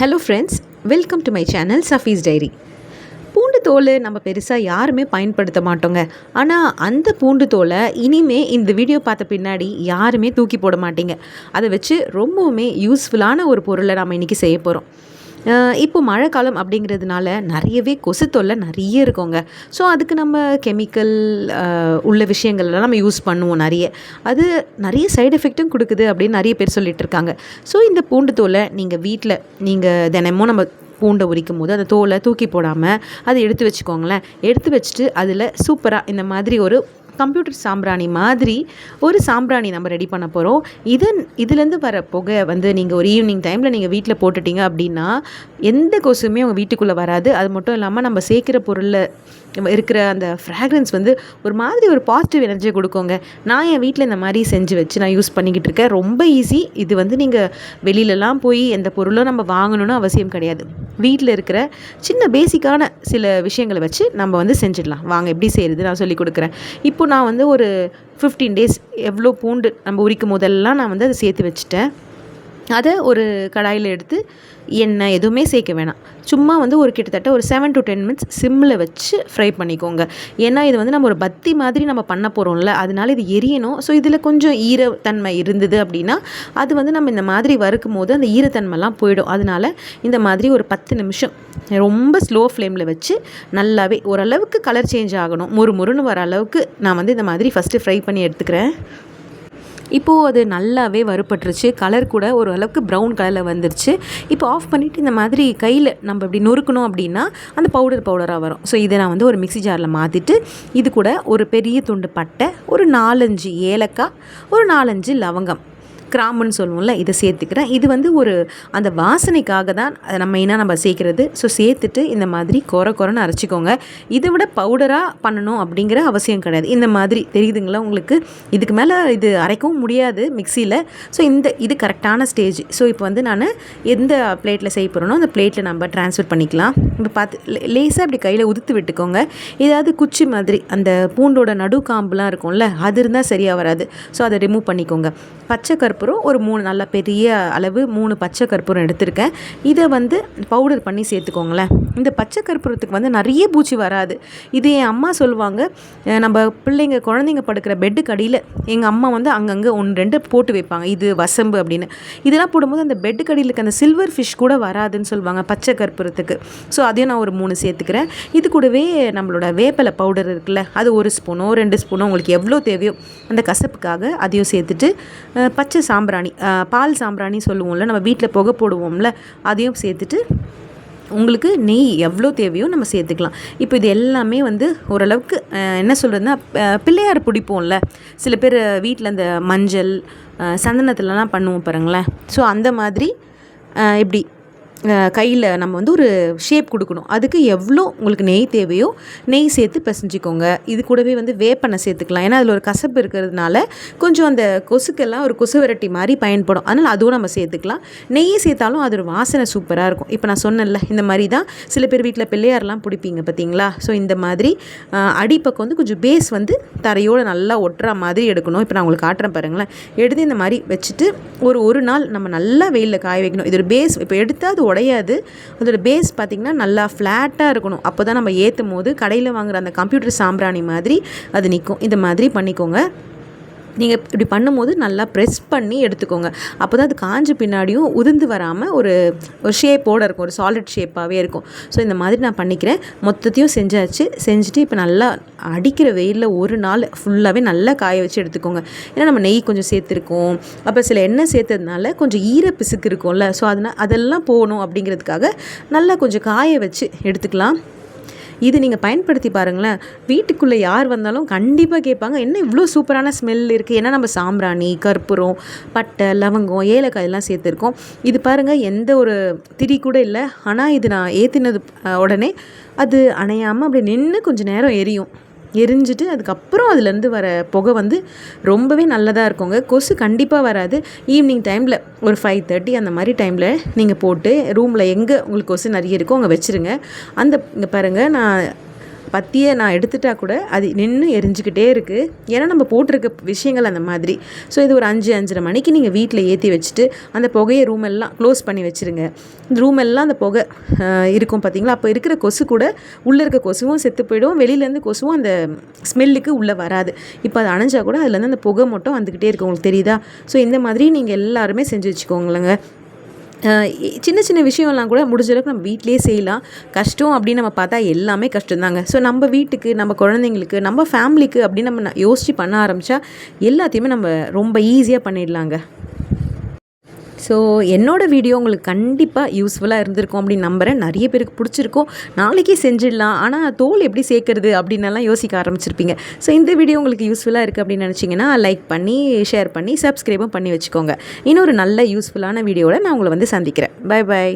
Hello friends welcome to my channel சஃபீஸ் diary பூண்டு தோல் நம்ம பெருசாக யாருமே பயன்படுத்த மாட்டோங்க. ஆனால் அந்த பூண்டு தோலை இனிமே இந்த வீடியோ பார்த்த பின்னாடி யாருமே தூக்கி போட மாட்டீங்க. அதை வச்சு ரொம்பவுமே யூஸ்ஃபுல்லான ஒரு பொருளை நம்ம இன்றைக்கி செய்ய போகிறோம் இப்போ மழை காலம் அப்படிங்கிறதுனால நிறையவே கொசு தொல்லை நிறைய இருக்குங்க. ஸோ அதுக்கு நம்ம கெமிக்கல் உள்ள விஷயங்கள்லாம் நம்ம யூஸ் பண்ணுவோம் நிறைய. அது நிறைய சைடு எஃபெக்ட்டும் கொடுக்குது அப்படின்னு நிறைய பேர் சொல்லிட்டு இருக்காங்க. ஸோ இந்த பூண்டு தோலை நீங்கள் வீட்டில் நீங்கள் தினமும் நம்ம பூண்டை உரிக்கும் போது அந்த தோலை தூக்கி போடாமல் அதை எடுத்து வச்சுக்கோங்களேன். எடுத்து வச்சுட்டு அதில் சூப்பராக இந்த மாதிரி ஒரு கம்ப்யூட்டர் சாம்பிராணி மாதிரி ஒரு சாம்பிராணி நம்ம ரெடி பண்ண போகிறோம் இதன் இதுலேருந்து வர புகை வந்து நீங்கள் ஒரு ஈவினிங் டைமில் நீங்கள் வீட்டில் போட்டுட்டீங்க அப்படின்னா எந்த கொசுமே உங்கள் வீட்டுக்குள்ளே வராது. அது மட்டும் இல்லாமல் நம்ம சேர்க்குற பொருளில் இருக்கிற அந்த ஃப்ராக்ரன்ஸ் வந்து ஒரு மாதிரி ஒரு பாசிட்டிவ் எனர்ஜியை கொடுக்குங்க. நான் என் வீட்டில் இந்த மாதிரி செஞ்சு வச்சு நான் யூஸ் பண்ணிக்கிட்டு இருக்கேன். ரொம்ப ஈஸி இது வந்து நீங்கள் வெளியிலலாம் போய் எந்த பொருளும் நம்ம வாங்கணும்னு அவசியம் கிடையாது. வீட்டில் இருக்கிற சின்ன பேசிக்கான சில விஷயங்களை வச்சு நம்ம வந்து செஞ்சிடலாம். வாங்க எப்படி செய்கிறது நான் சொல்லி கொடுக்குறேன். இப்போ நான் வந்து ஒரு ஃபிஃப்டீன் டேஸ் எவ்வளோ பூண்டு நம்ம உரிக்கும் போதெல்லாம் நான் வந்து அதை சேர்த்து வச்சுட்டேன். அதை ஒரு கடாயில் எடுத்து எண்ணெய் எதுவுமே சேர்க்க வேணாம். சும்மா வந்து ஒரு கிட்டத்தட்ட ஒரு செவன் டு டென் மினிட்ஸ் சிம்மில் வச்சு ஃப்ரை பண்ணிக்கோங்க. ஏன்னா இது வந்து நம்ம ஒரு பத்தி மாதிரி நம்ம பண்ண போகிறோம்ல அதனால இது எரியணும். ஸோ இதில் கொஞ்சம் ஈரத்தன்மை இருந்தது அப்படின்னா அது வந்து நம்ம இந்த மாதிரி வறுக்கும் போது அந்த ஈரத்தன்மைலாம் போயிடும். அதனால இந்த மாதிரி ஒரு பத்து நிமிஷம் ரொம்ப ஸ்லோ ஃப்ளேமில் வச்சு நல்லாவே ஓரளவுக்கு கலர் சேஞ்ச் ஆகணும். முறு முறுன்னு வர அளவுக்கு நான் வந்து இந்த மாதிரி ஃபஸ்ட்டு ஃப்ரை பண்ணி எடுத்துக்கிறேன். இப்போது அது நல்லாவே வறுப்பட்டுருச்சு கலர் கூட ஒரு அளவுக்கு ப்ரௌன் கலரில் வந்துருச்சு. இப்போ ஆஃப் பண்ணிவிட்டு இந்த மாதிரி கையில் நம்ம இப்படி நொறுக்கணும் அப்படின்னா அந்த பவுடர் பவுடராக வரும். ஸோ இதை நான் வந்து ஒரு மிக்சி ஜாரில் மாற்றிட்டு இது கூட ஒரு பெரிய துண்டு பட்டை ஒரு நாலஞ்சு ஏலக்காய் ஒரு நாலஞ்சு லவங்கம். கிராம்புன்னு சொல்லுவோம்ல இதை சேர்த்துக்கிறேன். இது வந்து ஒரு அந்த வாசனைக்காக தான் நம்ம மெயினாக நம்ம சேர்க்குறது. ஸோ சேர்த்துட்டு இந்த மாதிரி குறை குறைன்னு அரைச்சிக்கோங்க. இதை விட பவுடராக பண்ணணும் அப்படிங்கிற அவசியம் கிடையாது. இந்த மாதிரி தெரியுதுங்களா உங்களுக்கு? இதுக்கு மேலே இது அரைக்கவும் முடியாது மிக்சியில். ஸோ இந்த இது கரெக்டான ஸ்டேஜ் ஸோ இப்போ வந்து நான் எந்த பிளேட்டில் செய்ய போகிறேனோ அந்த பிளேட்டில் நம்ம ட்ரான்ஸ்ஃபர் பண்ணிக்கலாம். இப்போ பார்த்து லேசாக இப்படி கையில் உதுத்து விட்டுக்கோங்க. ஏதாவது குச்சி மாதிரி அந்த பூண்டோட நடு காம்புலாம் இருக்கும்ல அது இருந்தால் சரியாக வராது. ஸோ அதை ரிமூவ் பண்ணிக்கோங்க. பச்சை கருப்பு கற்பூரம் ஒரு மூணு நல்ல பெரிய அளவு மூணு பச்சை கற்பூரம் எடுத்திருக்கேன். இதை வந்து பவுடர் பண்ணி சேர்த்துக்கோங்களேன். இந்த பச்சை கற்பூரத்துக்கு வந்து நிறைய பூச்சி வராது. இது என் அம்மா சொல்லுவாங்க நம்ம பிள்ளைங்க குழந்தைங்க படுக்கிற பெட்டுக்கு அடியில் எங்கள் அம்மா வந்து அங்கங்கே ஒன்று ரெண்டு போட்டு வைப்பாங்க. இது வசம்பு அப்படின்னு. இதெல்லாம் போடும்போது அந்த பெட்டுக்கு அடியில் இருக்க அந்த சில்வர் ஃபிஷ் கூட வராதுன்னு சொல்லுவாங்க பச்சை கற்பூரத்துக்கு. ஸோ அதையும் நான் ஒரு மூணு சேர்த்துக்கிறேன். இது கூடவே நம்மளோட வேப்பலை பவுடர் இருக்குல்ல அது ஒரு ஸ்பூனோ ரெண்டு ஸ்பூனோ உங்களுக்கு எவ்வளோ தேவையோ அந்த கசப்புக்காக அதையும் சேர்த்துட்டு பச்சை சாம்பிராணி பால் சாம்பிராணி சொல்லுவோம்ல நம்ம வீட்டில் புகை போடுவோம்ல அதையும் சேர்த்துட்டு உங்களுக்கு நெய் எவ்வளோ தேவையோ நம்ம சேர்த்துக்கலாம். இப்போ இது எல்லாமே வந்து ஓரளவுக்கு என்ன சொல்கிறதுனா பிள்ளையார் பிடிப்போம்ல. சில பேர் வீட்டில் அந்த மஞ்சள் சந்தனத்துலலாம் பண்ணுவோம் பாருங்களேன். ஸோ அந்த மாதிரி இப்படி கையில் நம்ம வந்து ஒரு ஷேப் கொடுக்கணும். அதுக்கு எவ்வளோ உங்களுக்கு நெய் தேவையோ நெய் சேர்த்து பிசைஞ்சிக்கோங்க. இது கூடவே வந்து வேப்பெண்ணெய் சேர்த்துக்கலாம். ஏன்னா அதில் ஒரு கசப்பு இருக்கிறதுனால கொஞ்சம் அந்த கொசுக்கெல்லாம் ஒரு கொசு விரட்டி மாதிரி பயன்படும். அதனால் அதுவும் நம்ம சேர்த்துக்கலாம். நெய் சேர்த்தாலும் அது ஒரு வாசனை சூப்பராக இருக்கும். இப்போ நான் சொன்னேன்ல இந்த மாதிரி தான் சில பேர் வீட்டில் பிள்ளையாரெலாம் பிடிப்பீங்க பார்த்தீங்களா ஸோ இந்த மாதிரி அடிப்பக்கம் வந்து கொஞ்சம் பேஸ் வந்து தரையோடு நல்லா ஒட்டுற மாதிரி எடுக்கணும். இப்போ நான் உங்களுக்கு காட்டுறேன் பாருங்களேன். எடுத்து இந்த மாதிரி வச்சுட்டு ஒரு ஒரு நாள் நம்ம நல்லா வெயிலில் காய வைக்கணும். இது ஒரு பேஸ் இப்போ எடுத்தால் அது உடையாது. அதோட பேஸ் பார்த்திங்கன்னா நல்லா ஃப்ளாட்டாக இருக்கணும். அப்போ தான் நம்ம ஏற்றும் போது கடையில் வாங்குகிற அந்த கம்ப்யூட்டர் சாம்பிராணி மாதிரி அது நிற்கும் இந்த மாதிரி பண்ணிக்கோங்க. நீங்கள் இப்படி பண்ணும்போது நல்லா ப்ரெஸ் பண்ணி எடுத்துக்கோங்க. அப்போ தான் அது காஞ்ச பின்னாடியும் உதிர்ந்து வராமல் ஒரு ஒரு ஷேப்போடு இருக்கும். ஒரு சாலிட் ஷேப்பாகவே இருக்கும். ஸோ இந்த மாதிரி நான் பண்ணிக்கிறேன். மொத்தத்தையும் செஞ்சாச்சு. செஞ்சுட்டு இப்போ நல்லா அடிக்கிற வெயிலில் ஒரு நாள் ஃபுல்லாகவே நல்லா காய வச்சு எடுத்துக்கோங்க. ஏன்னா நம்ம நெய் கொஞ்சம் சேர்த்துருக்கோம். அப்போ சில எண்ணெய் சேர்த்ததுனால கொஞ்சம் ஈர பிசுக்கு இருக்கும்ல. ஸோ அதனால் அதெல்லாம் போகணும் அப்படிங்கிறதுக்காக நல்லா கொஞ்சம் காய வச்சு எடுத்துக்கலாம். இது நீங்கள் பயன்படுத்தி பாருங்களேன். வீட்டுக்குள்ளே யார் வந்தாலும் கண்டிப்பாக கேட்பாங்க என்ன இவ்வளோ சூப்பரான ஸ்மெல் இருக்குது ஏன்னா நம்ம சாம்பிராணி கற்பூரம் பட்டை லவங்கம் ஏலக்காய் எல்லாம் சேர்த்துருக்கோம். இது பாருங்கள் எந்த ஒரு திரி கூட இல்லை. ஆனால் இது நான் ஏற்றினது உடனே அது அணையாமல் அப்படி நின்று கொஞ்சம் நேரம் எரியும். எரிஞ்சிட்டு அதுக்கப்புறம் அதுலேருந்து வர புகை வந்து ரொம்பவே நல்லதாக இருக்குங்க. கொசு கண்டிப்பாக வராது. ஈவினிங் டைமில் ஒரு ஃபைவ் தேர்ட்டி அந்த மாதிரி டைமில் நீங்கள் போட்டு ரூமில் எங்கே உங்களுக்கு கொசு நிறைய இருக்கோ அங்கே வச்சுருங்க. அந்த இங்கே பாருங்கள் நான் பற்றியை நான் எடுத்துட்டா கூட அது நின்று எரிஞ்சுக்கிட்டே இருக்குது ஏன்னா நம்ம போட்டிருக்க விஷயங்கள் அந்த மாதிரி. ஸோ இது ஒரு அஞ்சு அஞ்சரை மணிக்கு நீங்கள் வீட்டில் ஏற்றி வச்சுட்டு அந்த புகையை ரூம் எல்லாம் க்ளோஸ் பண்ணி வச்சுருங்க. இந்த ரூம் எல்லாம் அந்த புகை இருக்கும் பார்த்தீங்களா அப்போ இருக்கிற கொசு கூட உள்ளே இருக்க கொசுவும் செத்து போயிடும். வெளியிலேருந்து கொசுவும் அந்த ஸ்மெல்லுக்கு உள்ளே வராது. இப்போ அது அணைஞ்சால் கூட அதுலேருந்து அந்த புகை மட்டும் வந்துக்கிட்டே இருக்கு. உங்களுக்கு தெரியுதா? ஸோ இந்த மாதிரி நீங்கள் எல்லாருமே செஞ்சு வச்சுக்கோங்களேங்க. சின்ன சின்ன விஷயம்லாம் கூட முடிஞ்ச அளவுக்கு நம்ம வீட்டிலே செய்யலாம். கஷ்டம் அப்படின்னு நம்ம பார்த்தா எல்லாமே கஷ்டம்தாங்க. ஸோ நம்ம வீட்டுக்கு நம்ம குழந்தைங்களுக்கு நம்ம ஃபேமிலிக்கு அப்படின்னு நம்ம யோசித்து பண்ண ஆரம்பித்தா எல்லாத்தையுமே நம்ம ரொம்ப ஈஸியாக பண்ணிடலாங்க. ஸோ என்னோட வீடியோ உங்களுக்கு கண்டிப்பாக யூஸ்ஃபுல்லாக இருந்திருக்கும் அப்படின்னு நம்புகிறேன் நிறைய பேருக்கு பிடிச்சிருக்கும். நாளைக்கே செஞ்சிடலாம். ஆனால் தோல் எப்படி சேர்க்குறது அப்படின்னலாம் யோசிக்க ஆரம்பிச்சிருப்பீங்க. ஸோ இந்த வீடியோ உங்களுக்கு யூஸ்ஃபுல்லாக இருக்குது அப்படின்னு நினச்சிங்கன்னா லைக் பண்ணி ஷேர் பண்ணி சப்ஸ்கிரைபும் பண்ணி வச்சுக்கோங்க. இன்னொரு நல்ல யூஸ்ஃபுல்லான வீடியோவில் நான் உங்களை வந்து சந்திக்கிறேன். Bye bye